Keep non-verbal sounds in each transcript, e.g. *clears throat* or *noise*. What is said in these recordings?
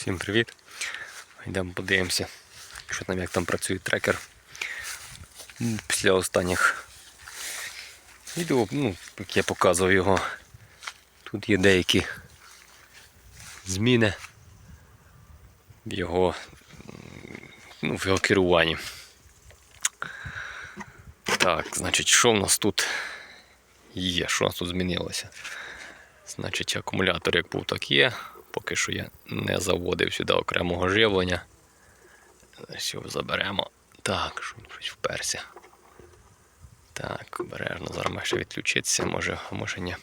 Всім привіт. Йдемо подивимося, що там, як там працює трекер. Після останніх відео, ну, як я показував його, тут є деякі зміни в його, ну, в його керуванні. Так, значить, що в нас тут є? Що у нас тут змінилося? Значить, акумулятор як був, так є. Поки що я не заводив сюди окремого живлення. Його заберемо. Так, що щось вперся. Так, обережно, зараз має ще відключитися, може, може ні.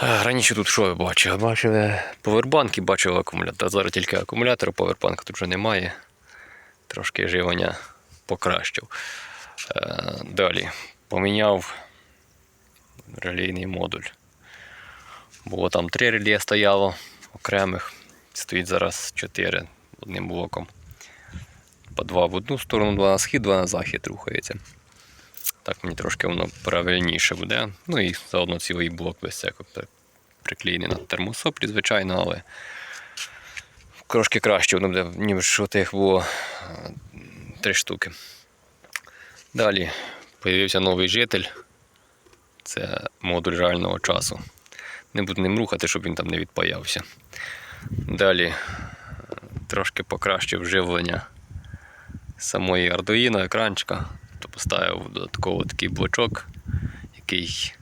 Раніше тут що ви бачили? Бачили повербанк і бачили акумулятор. Зараз тільки акумулятор, повербанка тут вже немає. Трошки живлення покращив. Е, Далі поміняв релейний модуль. Було там три реле стояло окремих. Стоїть зараз чотири одним блоком. По два в одну сторону, два на схід, два на захід рухається. Так мені трошки воно правильніше буде. Ну і заодно цілий блок всякого при- приклеєний на термосоплі, звичайно, але трошки краще воно буде, ніж у тих було е, три штуки. Далі з'явився новий житель. Це модуль реального часу. Не буду ним рухати, щоб він там не відпаявся. Далі е, трошки покращив живлення самої Arduino екранчика. То поставив додатково такий блочок, який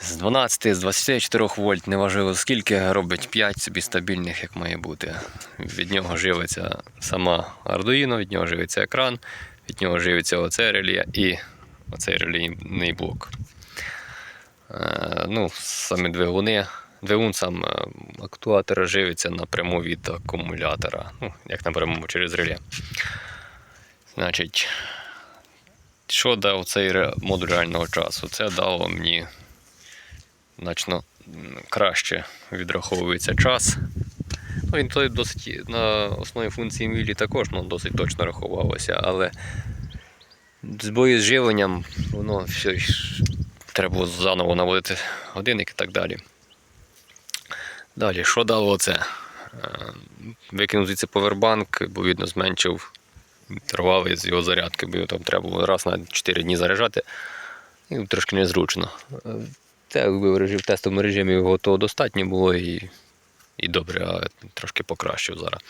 з 12, з 24 вольт, неважливо скільки, робить 5 собі стабільних, як має бути. Від нього живиться сама Arduino, від нього живиться екран, від нього живиться оце реле і оцей релейний блок. Е, ну, самі двигуни. Двигун сам е, актуатора живиться напряму від акумулятора. Ну, як напряму через реле. Значить, що дав цей модуль реального часу? Це дало мені значно краще відраховується час. Ну, він той досить на основі функції мілі також ну, досить точно рахувалося, але з бою з живленням воно все ж треба було заново наводити годинник і так далі. Далі, що дало це? Е, Викинув звідси повербанк, бо видно зменшив тривалість його зарядки, бо його там треба було раз на 4 дні заряджати. І трошки незручно. Е, Це якби в тестовому режимі його того достатньо було і, і добре, а трошки покращив зараз.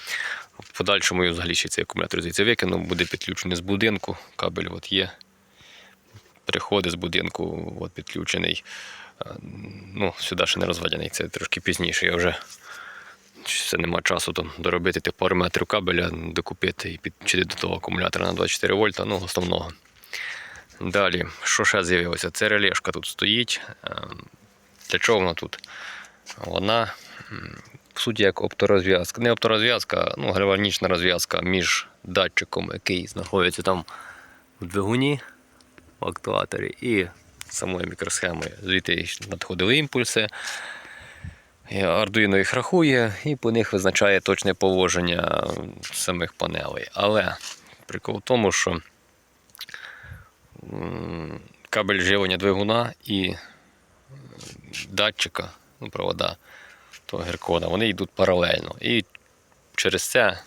В подальшому я взагалі ще цей акумулятор звідси викинув, буде підключений з будинку. Кабель от є. Приходить з будинку, от підключений. Е, Ну, сюди ще не розведений, це трошки пізніше. Я вже це нема часу там доробити тих пару метрів кабеля, докупити і підчити до того акумулятора на 24 вольта, ну, основного. Далі, що ще з'явилося? Це релешка тут стоїть. Е, Для чого вона тут? Вона, в суті, як опторозв'язка. Не опторозв'язка, ну, гальванічна розв'язка між датчиком, який знаходиться там в двигуні в актуаторі, і самою мікросхемою. Звідти надходили імпульси. Arduino їх рахує і по них визначає точне положення самих панелей. Але прикол в тому, що кабель живлення двигуна і датчика, ну, провода того геркона, вони йдуть паралельно. І через це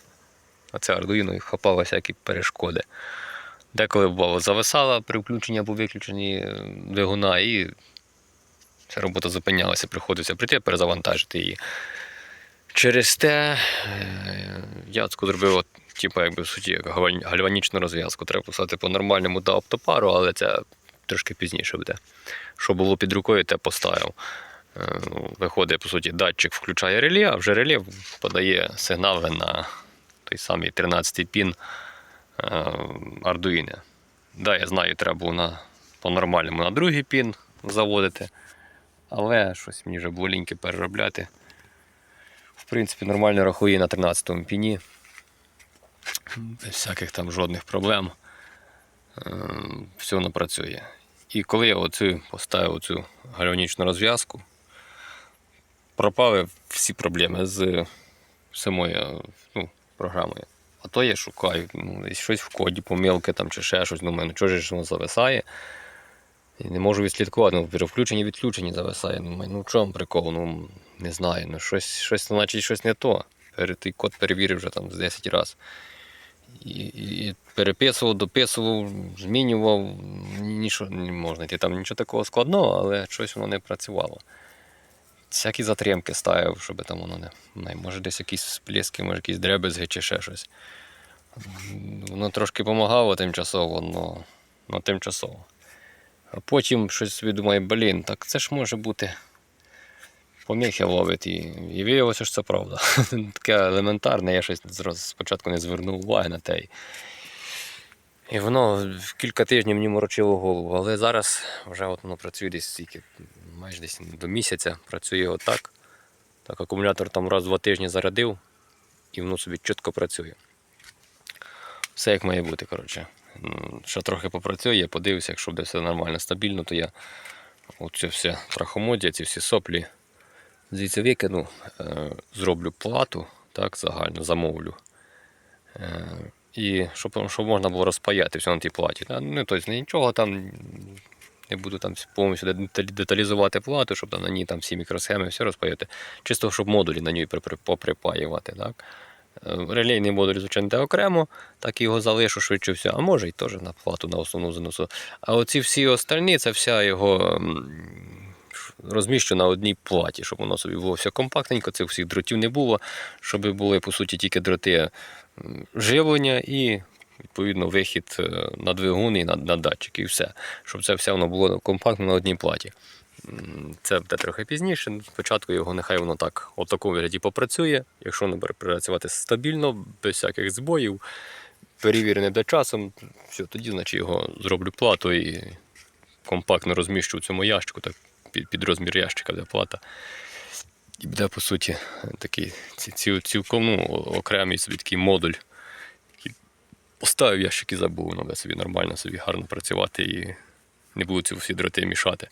оце Arduino хапало всякі перешкоди. Деколи бувало зависала при включенні або виключенні е, двигуна, і ця робота зупинялася, приходиться прийти, перезавантажити її. Через те е, я зробив, типу, якби в суті, як гальванічну розв'язку. Треба писати по-нормальному до оптопару, але це трошки пізніше буде. Що було під рукою, те поставив. Е, Виходить, по суті, датчик включає реле, а вже реле подає сигнали на той самий 13-й пін Arduino. Да, я знаю, треба було на, по-нормальному на другий пін заводити. Але щось мені вже було переробляти. В принципі, нормально рахує на 13-му піні. Без всяких там жодних проблем. Е, Все воно працює. І коли я оцю поставив цю гальванічну розв'язку, пропали всі проблеми з самою ну, програмою. А то я шукаю, ну, щось в коді, помилки там чи ще щось. Думаю, ну чого ж воно зависає? І не можу відслідкувати. Ну, при включенні зависає. Думаю, ну в чому прикол? Ну, не знаю, ну щось, щось, значить, щось не то. Той код перевірив вже там з 10 разів. І і переписував, дописував, змінював, нічого не можна йти. Там нічого такого складного, але щось воно не працювало. Всякі затримки ставив, щоб там воно не. не може десь якісь сплески, може якісь дребезги чи ще щось. Воно трошки допомагало тимчасово, но, но тимчасово. А потім щось собі блін, так це ж може бути поміхи ловить. І, і виявилося, що це правда. *laughs* Таке елементарне, я щось спочатку не звернув уваги на те. І воно кілька тижнів мені морочило голову, але зараз вже от воно працює десь стільки, майже десь до місяця працює отак. Так, акумулятор там раз в два тижні зарядив, і воно собі чітко працює. Все як має бути, коротше. Ще трохи попрацює, я подивився, якщо буде все нормально, стабільно, то я оце все трахомодія, ці всі соплі звідси викину, е, зроблю плату, так, загально, замовлю. Е, І щоб, щоб можна було розпаяти все на тій платі. Ну, тобто нічого там не буду там повністю деталізувати плату, щоб там на ній там всі мікросхеми, все розпаяти. Чисто, щоб модулі на ній поприпаювати. Так? Е, Релейний модуль, звичайно, де окремо, так його залишу швидше все, а може і теж на плату на основну заносу. А оці всі остальні, це вся його розміщу на одній платі, щоб воно собі було все компактненько, цих всіх дротів не було, щоб були по суті тільки дроти живлення і відповідно вихід е, на двигун і на, на датчик, і все. Щоб це все воно було компактно на одній платі. Це буде трохи пізніше. Спочатку його нехай воно так, от такому вигляді попрацює. Якщо воно буде працювати стабільно, без всяких збоїв, перевірене де часом, все, тоді значить його зроблю плату і компактно розміщу в цьому ящику, так під, під розмір ящика буде плата. І буде, по суті, такий ці- ці- цілком ну, окремий собі такий модуль. Поставив ящик і забув, буде собі нормально, собі гарно працювати і не будуть ці всі дроти мішати.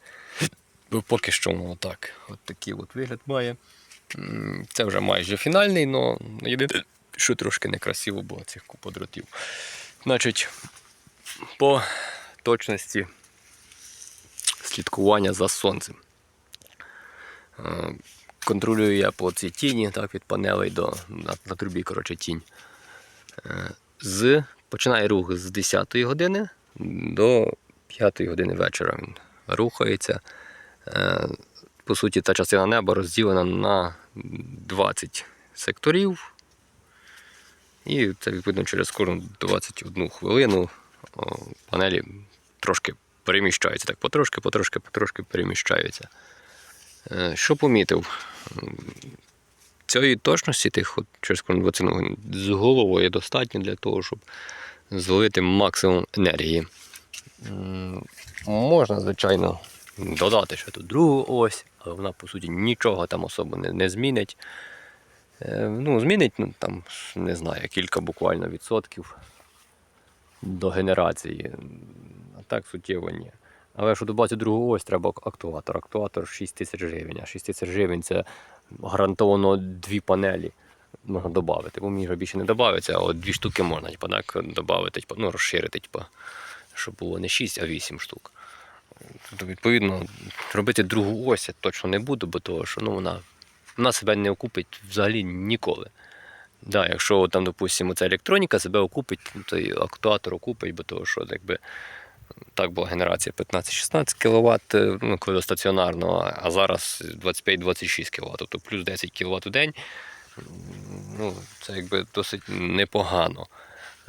Бо поки що воно так. От такий от вигляд має. Це вже майже фінальний, але єдине, що трошки некрасиво, бо цих купа дротів. Значить, по точності слідкування за сонцем. Е, Контролюю я по цій тіні, так, від панелей до на, на трубі, коротше, тінь. Е, З, починає рух з 10 години до 5 години вечора. Він рухається. Е, По суті, та частина неба розділена на 20 секторів. І це відповідно через кожну 21 хвилину панелі трошки переміщаються. Так, потрошки, потрошки, потрошки переміщаються. Е, Що помітив? Цієї точності тих через кожну 20 хвилин з головою достатньо для того, щоб зловити максимум енергії. Можна, звичайно, додати ще тут другу ось, але вона, по суті, нічого там особо не, не змінить. Е, Ну, змінить, ну, там, не знаю, кілька буквально відсотків до генерації. А так суттєво ні. Але щоб додати другу ось, треба актуатор. Актуатор 6 тисяч гривень. А 6 тисяч гривень це гарантовано дві панелі можна додати. Бо мені вже більше не додається, а от дві штуки можна типу, так, додати, типу, ну, розширити, типу, щоб було не 6, а 8 штук. Тобто, відповідно, робити другу ось я точно не буду, бо того, що ну, вона, вона себе не окупить взагалі ніколи. Да, якщо там, допустимо, ця електроніка себе окупить, то і актуатор окупить, бо того, що якби, так була генерація 15-16 кВт, ну, коли стаціонарно, а зараз 25-26 кВт, тобто плюс 10 кВт у день. Ну, це якби досить непогано.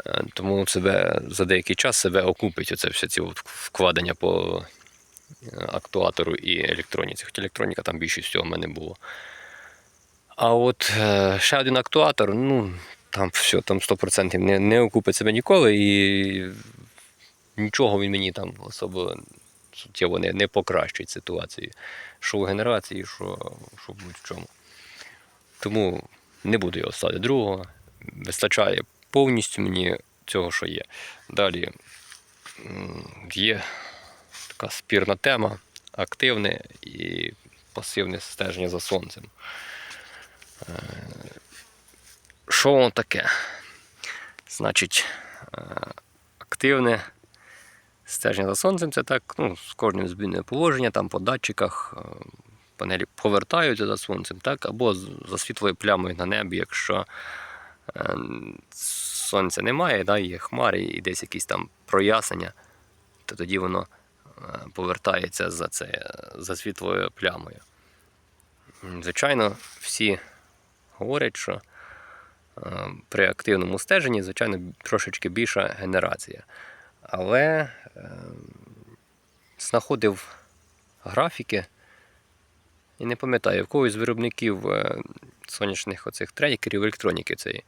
Е, Тому себе за деякий час себе окупить оце все ці вкладення по е, актуатору і електроніці. Хоча електроніка там більшість всього в мене було. А от е, ще один актуатор, ну, там все, там 100% не, не окупить себе ніколи і нічого він мені там особо суттєво не, не покращить ситуацію. Що в генерації, що, що в будь-чому. Тому не буду його ставити другого. Вистачає повністю мені цього, що є. Далі є така спірна тема, активне і пасивне стеження за сонцем. Е, Що воно таке? Значить, е, активне стеження за сонцем це так, ну, з кожним змінне положення, там по датчиках, е, панелі повертаються за сонцем, так, або за світлою плямою на небі, якщо е, сонця немає, да, є хмари і десь якісь там прояснення, то тоді воно е, повертається за, це, за світлою плямою. Звичайно, всі говорять, що при активному стеженні, звичайно, трошечки більша генерація. Але е, знаходив графіки і не пам'ятаю, в когось з виробників е, сонячних оцих трекерів електроніки цієї.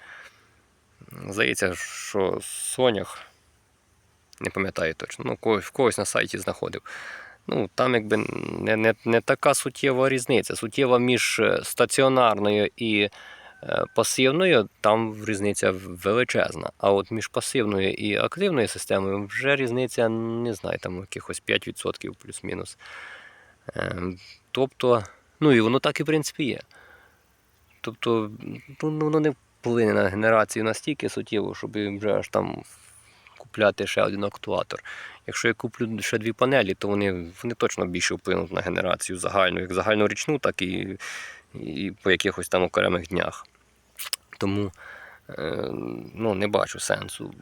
Здається, що Сонях, не пам'ятаю точно, ну, в когось на сайті знаходив. Ну, там якби не, не, не така суттєва різниця. Суттєва між е, стаціонарною і пасивною, там різниця величезна. А от між пасивною і активною системою вже різниця, не знаю, там якихось 5% плюс-мінус. Е, Тобто, ну і воно так і в принципі є. Тобто, ну, ну, воно не вплине на генерацію настільки суттєво, щоб вже аж там купляти ще один актуатор. Якщо я куплю ще дві панелі, то вони, вони точно більше вплинуть на генерацію загальну, як загальнорічну, так і, і по якихось там окремих днях. Тому е, ну, не бачу сенсу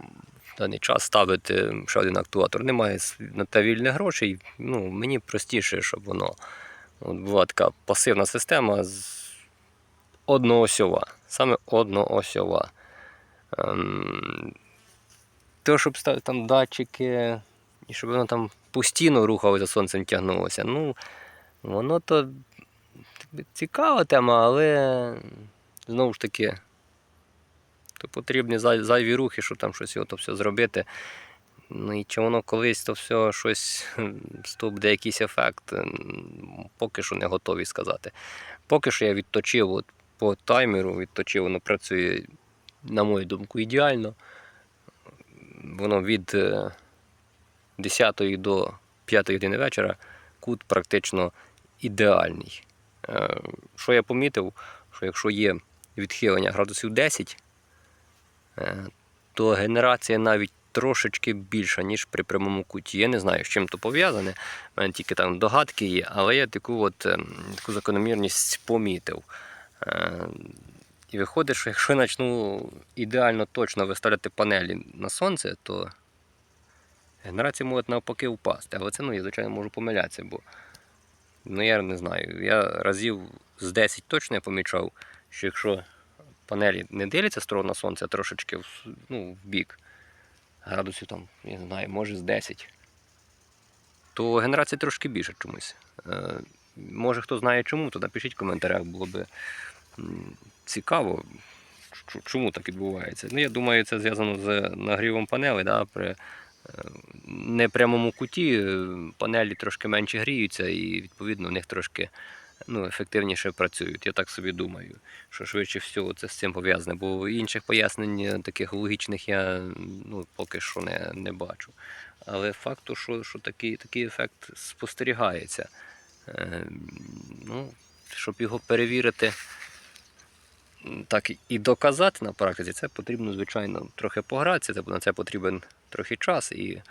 в даний час ставити ще один актуатор. Немає на те вільних грошей. Ну, мені простіше, щоб воно от була така пасивна система з одноосьова. Саме одноосьова. Ем, то, щоб ставити там датчики, і щоб воно там постійно рухалося сонцем тягнулося. Ну, воно то цікава тема, але знову ж таки, то потрібні зайві рухи, щоб там щось його то все зробити. Ну і чи воно колись то все щось того буде якийсь ефект, поки що не готові сказати. Поки що я відточив от, по таймеру, відточив, воно працює, на мою думку, ідеально. Воно від е, 10 до 5 години вечора кут практично ідеальний. Е, Що я помітив, що якщо є відхилення градусів 10, е, то генерація навіть трошечки більша, ніж при прямому куті. Я не знаю, з чим то пов'язане. У мене тільки там догадки є, але я таку, от, ем, таку закономірність помітив. Е, І виходить, що якщо я почну ідеально точно виставляти панелі на сонце, то генерація може навпаки впасти. Але це ну, я, звичайно, можу помилятися, бо ну, я не знаю. Я разів з 10 точно я помічав, що якщо панелі не дивляться строго на сонце, а трошечки ну, в бік, градусів там, я не знаю, може з 10, то генерація трошки більше чомусь. Е, може хто знає чому, то напишіть в коментарях, було би цікаво, чому так відбувається. Ну, я думаю, це зв'язано з нагрівом панелей. Да, при е, непрямому куті е, панелі трошки менше гріються і відповідно в них трошки ну, ефективніше працюють. Я так собі думаю, що швидше всього це з цим пов'язане, бо інших пояснень е, таких логічних я ну, поки що не, не бачу. Але факту, що, що такий, такий ефект спостерігається. Е, ну, щоб його перевірити так і доказати на практиці, це потрібно, звичайно, трохи погратися, на це потрібен трохи час і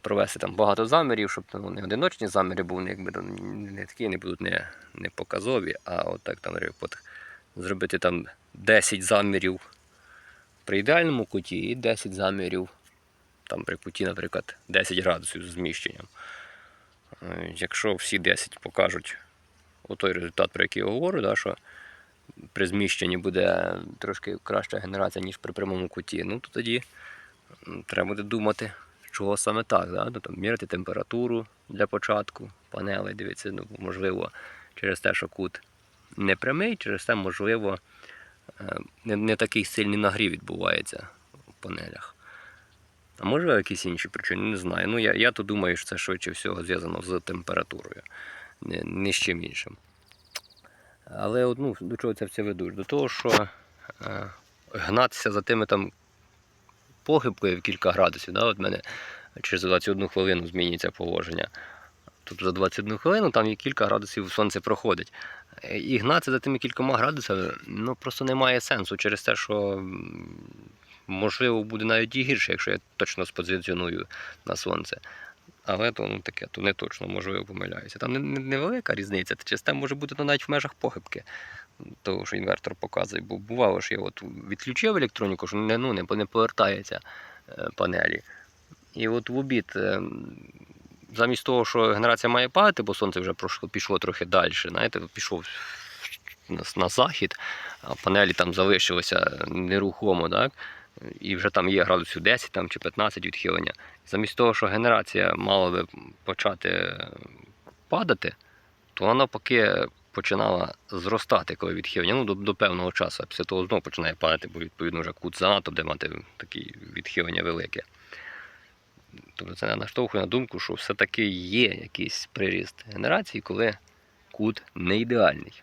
провести там багато замірів, щоб ну, не одиночні заміри були, якби там не такі, не будуть не, не показові, а от так там наприклад, зробити там 10 замірів при ідеальному куті і 10 замірів там при куті, наприклад, 10 градусів з зміщенням. Е, Якщо всі 10 покажуть той результат, про який я говорю, да, що при зміщенні буде трошки краща генерація, ніж при прямому куті, ну то тоді треба буде думати, чого саме так. Да? Ну, там, міряти температуру для початку панелей, дивитися, ну, можливо, через те, що кут не прямий, через те, можливо, е, не, не такий сильний нагрів відбувається в панелях. А може якісь інші причини, не знаю. Ну, я, я то думаю, що це швидше всього зв'язано з температурою, не, не з чим іншим. Але ну, до чого це все веду? До того, що е, гнатися за тими там похибкою в кілька градусів, да, от мене через 21 хвилину змінюється положення. Тобто за 21 хвилину там є кілька градусів сонце проходить. І гнатися за тими кількома градусами ну, просто немає сенсу через те, що можливо буде навіть і гірше, якщо я точно спозиціоную на сонце. Але то ну, таке, то не точно, можливо, помиляюся. Там не- не- невелика різниця, чи це може бути навіть в межах похибки того, що інвертор показує. Бо бувало, що я от відключив електроніку, що не, ну, не, повертається е, панелі. І от в обід, е, замість того, що генерація має падати, бо сонце вже пройшло, пішло трохи далі, знаєте, пішов на, захід, а панелі там залишилися нерухомо, так? і вже там є градусів 10 там, чи 15 відхилення. Замість того, що генерація мала би почати е, падати, то вона навпаки починала зростати, коли відхилення, ну, до, до певного часу, а після того знову починає падати, бо відповідно вже кут занадто буде мати такі відхилення велике. Тобто це наштовхує на думку, що все-таки є якийсь приріст генерації, коли кут не ідеальний.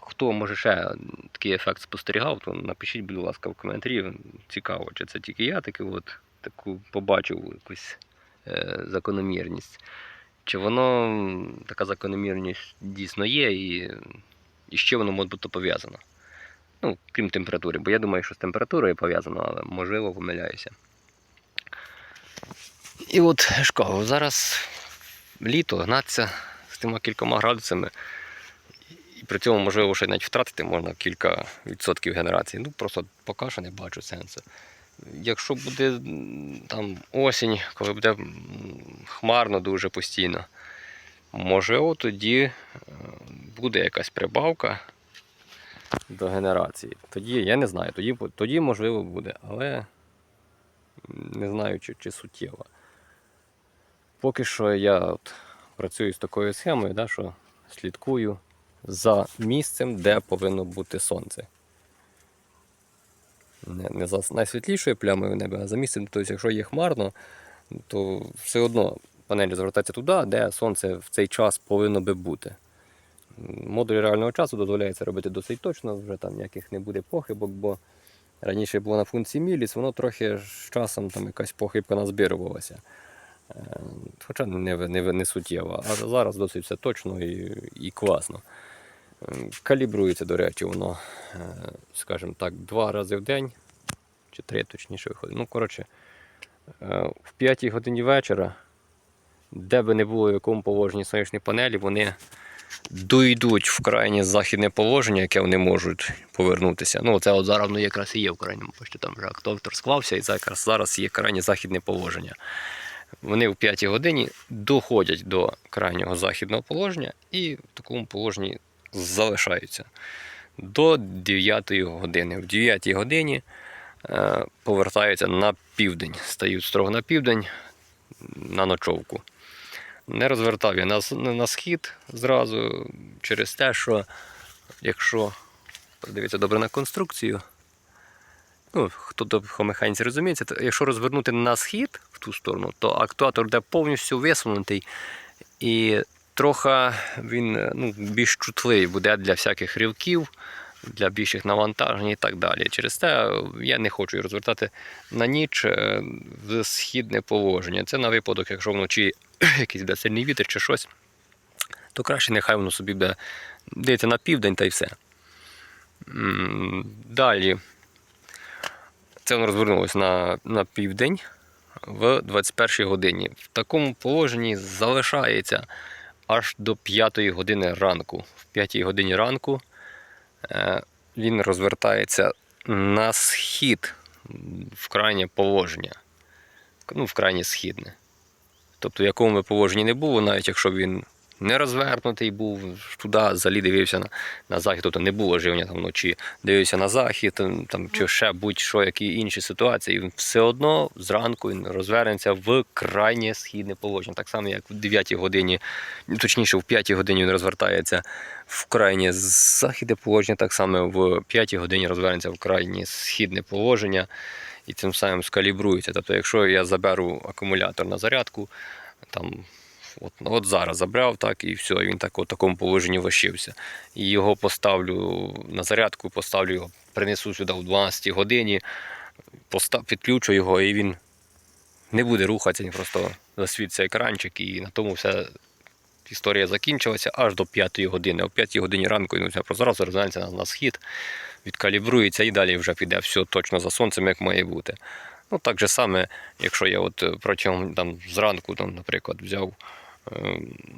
Хто може ще такий ефект спостерігав, то напишіть, будь ласка, в коментарі. Цікаво, чи це тільки я таки от, таку побачив якусь е, закономірність. Чи воно така закономірність дійсно є, і, і з воно може бути пов'язано? Ну, крім температури, бо я думаю, що з температурою пов'язано, але можливо помиляюся. І от я зараз літо гнатися з тими кількома градусами, і при цьому можливо ще навіть втратити можна кілька відсотків генерації. Ну просто поки що не бачу сенсу. Якщо буде там осінь, коли буде хмарно дуже постійно, можливо, тоді е, буде якась прибавка до генерації. Тоді я не знаю, тоді, тоді можливо буде, але не знаю, чи, чи суттєво. Поки що я от працюю з такою схемою, да, що слідкую за місцем, де повинно бути сонце. Не, не за найсвітлішою плямою в небі, а за місцем, тобто, якщо є хмарно, то все одно панелі звертаються туди, де сонце в цей час повинно би бути. Модуль реального часу дозволяє це робити досить точно, вже там ніяких не буде похибок, бо раніше було на функції міліс, воно трохи з часом там якась похибка назбирувалася. Е, Хоча не, не, не суттєво. А зараз досить все точно і, і класно. Е, Калібрується, до речі, воно, е, скажімо так, два рази в день, чи три точніше виходить. Ну, коротше, в п'ятій годині вечора, де би не було в якому положенні сонячні панелі, вони дойдуть в крайнє західне положення, яке вони можуть повернутися. Ну, це от зараз воно якраз і є в крайньому, бачите, там вже актовтор склався, і якраз зараз є крайнє західне положення. Вони в 5 годині доходять до крайнього західного положення і в такому положенні залишаються до 9 години. В 9 годині е, повертаються на південь, стають строго на південь на ночовку. Не розвертав я на, на схід зразу через те, що якщо подивитися добре на конструкцію, ну, хто до механіці розуміється, то якщо розвернути на схід в ту сторону, то актуатор буде повністю висунутий і трохи він е, ну, більш чутливий буде для всяких рівків, для більших навантажень і так далі. Через те е, я не хочу її розвертати на ніч е, в східне положення. Це на випадок, якщо вночі *clears throat* якийсь буде сильний вітер чи щось, то краще нехай воно собі буде дивиться на південь та й все. Далі. Це воно розвернулося на, на південь в 21 годині. В такому положенні залишається аж до 5 години ранку. В 5 годині ранку він розвертається на схід в крайнє положення. Ну, в крайнє східне. Тобто, в якому би положенні не було, навіть якщо б він не розвернутий був туди, залі дивився на, на захід, тобто не було живлення там вночі, дивився на захід, там, чи ще будь-що, які інші ситуації, він все одно зранку він розвернеться в крайнє східне положення. Так само, як в 9 годині, точніше, в 5 годині він розвертається в крайнє західне положення, так само в 5 годині розвернеться в крайнє східне положення і цим самим скалібрується. Тобто, якщо я заберу акумулятор на зарядку, там, от, от зараз забрав, так, і все, він так, у такому положенні ващився. І його поставлю на зарядку, поставлю його, принесу сюди в 12 годині, постав, підключу його, і він не буде рухатися, він просто засвітиться екранчик, і на тому все. Історія закінчилася аж до 5 години. О 5 годині ранку він все просто зразу розглянеться на, на схід, відкалібрується і далі вже піде все точно за сонцем, як має бути. Ну, так же саме, якщо я от протягом там, зранку, там, наприклад, взяв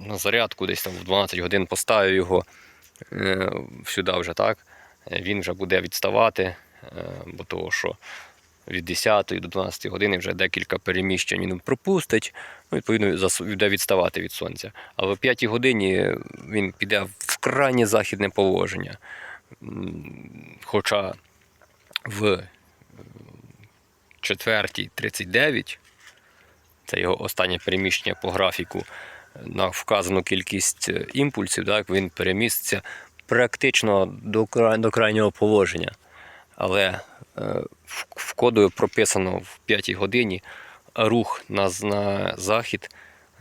на зарядку, десь там в 12 годин поставив його е, сюди вже так, е, він вже буде відставати, е, бо того, що від 10 до 12 години вже декілька переміщень він пропустить, ну, відповідно, буде відставати від сонця. А в 5 годині він піде в крайнє західне положення. Хоча в 4.39, це його останнє переміщення по графіку, на вказану кількість е, імпульсів, так, він переміститься практично до, до крайнього положення. Але е, в, коду прописано в 5 годині рух на, на захід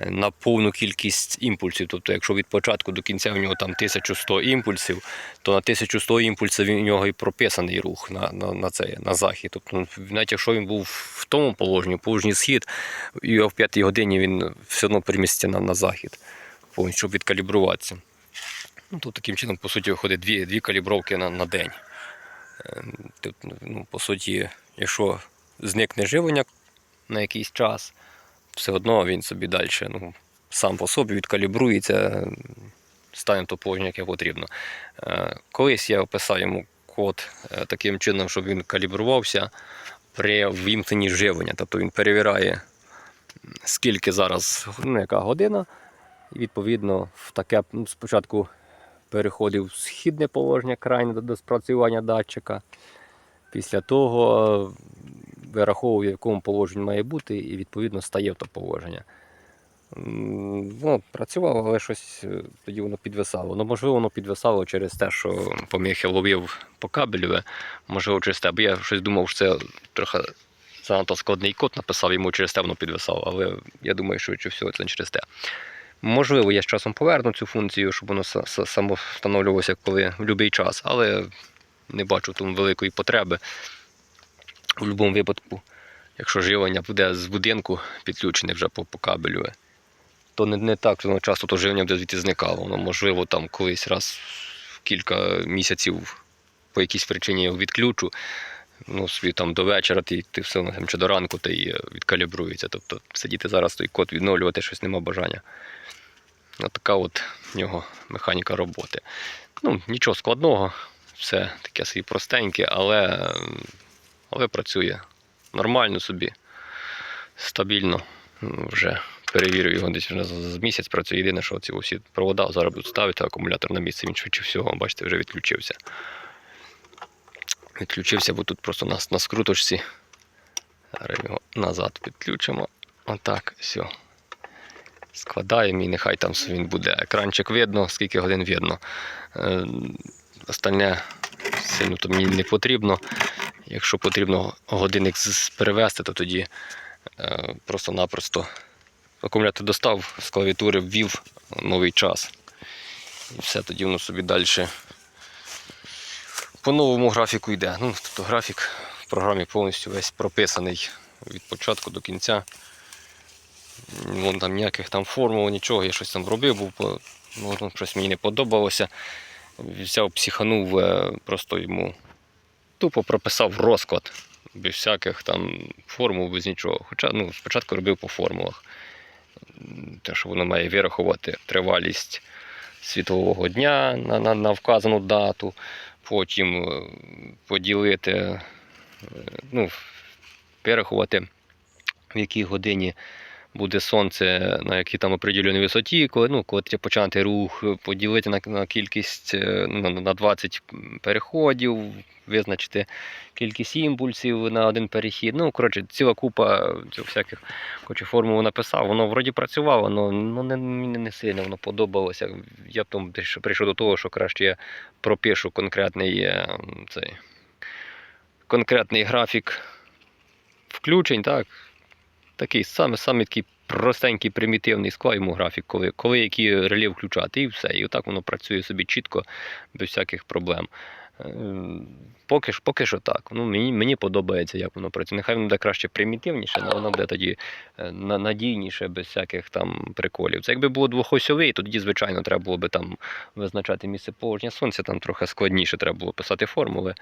на повну кількість імпульсів. Тобто, якщо від початку до кінця в нього там 1100 імпульсів, то на 1100 імпульсів у нього і прописаний рух на, на, на, це, на захід. Тобто, ну, навіть якщо він був в тому положенні, положенні схід, і в 5 годині він все одно переміститься на, на захід, щоб відкалібруватися. Ну, то таким чином, по суті, виходить дві, дві калібровки на, на день. Е, Тут, ну, по суті, якщо зникне живлення на якийсь час, все одно він собі далі ну, сам по собі відкалібрується, стане в то яке потрібно. Е, Колись я описав йому код е, таким чином, щоб він калібрувався при ввімкненні живлення. Тобто він перевіряє, скільки зараз ну, яка година, і відповідно в таке ну, спочатку переходив в східне положення крайне до спрацювання датчика. Після того е, вираховував, в якому положенні має бути, і відповідно стає в то положення. Ну, працювало, але щось е, тоді воно підвисало. Ну, можливо, воно підвисало через те, що поміхи ловив по кабелю, можливо, через те, бо я щось думав, що це трохи занадто складний код написав, йому через те воно підвисало, але я думаю, що всього це не через те. Можливо, я з часом поверну цю функцію, щоб воно са- са- само встановлювалося коли в будь-який час, але не бачу тому великої потреби. У будь-якому випадку, якщо живлення буде з будинку підключене вже по, по кабелю, то не, не так воно часто то живлення буде звідти зникало. Воно можливо там колись раз в кілька місяців по якійсь причині його відключу. Ну, собі там до вечора, ти, ти все там, чи до ранку ти е, відкалібрується. Тобто сидіти зараз той код відновлювати щось нема бажання. От така от в нього механіка роботи. Ну, нічого складного, все таке собі простеньке, але, але працює нормально собі, стабільно. Ну, Вже перевірю його десь вже за місяць працює. Єдине, що ці всі провода зараз будуть ставити, акумулятор на місце, він швидше всього, бачите, вже відключився. Відключився, бо тут просто на, на скруточці. Зараз його назад підключимо. Отак, все складаємо і нехай там він буде. Екранчик видно, скільки годин видно. Е, Остальне сильно то мені не потрібно. Якщо потрібно годинник перевести, то тоді е, просто-напросто акумулятор достав, з клавіатури ввів новий час. І все, тоді воно собі далі по новому графіку йде. Ну, тобто графік в програмі повністю весь прописаний від початку до кінця. Вон там ніяких там формул, нічого, я щось там робив, ну, ну, щось мені не подобалося. Взяв, психанув, е, просто йому тупо прописав розклад, без всяких там формул, без нічого. Хоча ну, спочатку робив по формулах. Те, що воно має вирахувати тривалість світлового дня на, на, на вказану дату, потім е, поділити, е, ну, вирахувати, в якій годині буде сонце на якій там определеній висоті, коли, ну, коли треба почати рух, поділити на, на кількість е, ну, на 20 переходів, визначити кількість імпульсів на один перехід. Ну, коротше, ціла купа цих всяких коротше, формул написав. Воно вроді працювало, але ну, не, мені не сильно воно подобалося. Я потім прийшов до того, що краще я пропишу конкретний е, цей, конкретний графік включень, так, такий самий, самий такий простенький, примітивний склав йому графік, коли, коли які реле включати, і все. І отак воно працює собі чітко, без всяких проблем. Е, Поки, ж- поки що так. Ну, мені, мені подобається, як воно працює. Нехай воно буде краще примітивніше, але воно буде тоді е, надійніше, без всяких там приколів. Це якби було двохосьовий, то тоді, звичайно, треба було би там визначати місце положення сонця, там трохи складніше треба було писати формули.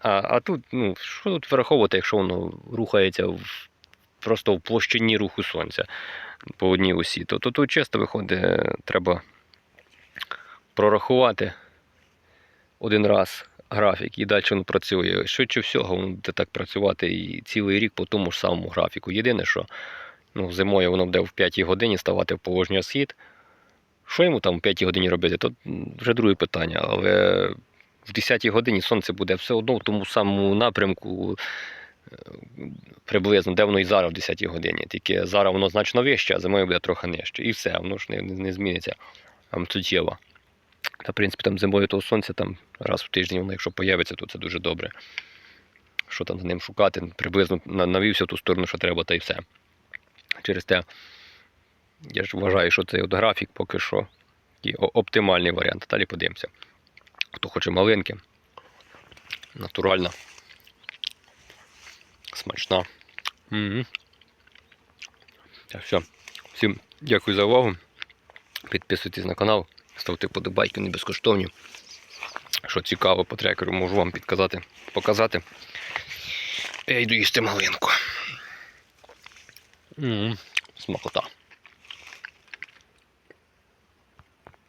А, а тут, ну, що тут враховувати, якщо воно рухається в, просто в площині руху сонця по одній осі, то, то тут чисто виходить, треба прорахувати один раз графік і далі він працює. Швидше всього, воно буде так працювати і цілий рік по тому ж самому графіку. Єдине, що ну, зимою воно буде в 5 годині ставати в положення схід. Що йому там в 5 годині робити, то вже друге питання. Але в 10 годині сонце буде все одно в тому самому напрямку, приблизно, де воно і зараз в 10 годині. Тільки зараз воно значно вище, а зимою буде трохи нижче. І все, воно ж не, не, зміниться там суттєво. Та, в принципі, там зимою того сонця там раз в тиждень, воно, якщо появиться, то це дуже добре. Що там за ним шукати, приблизно навівся в ту сторону, що треба, та й все. Через те, я ж вважаю, що цей от графік поки що і оптимальний варіант. Далі подивимося. Хто хоче малинки. Натуральна. Смачна. Угу. Так, все. Всім дякую за увагу. Підписуйтесь на канал, ставте подобайки, не безкоштовні. Що цікаво по трекеру, можу вам підказати, показати. Я йду їсти малинку. М, Смакота.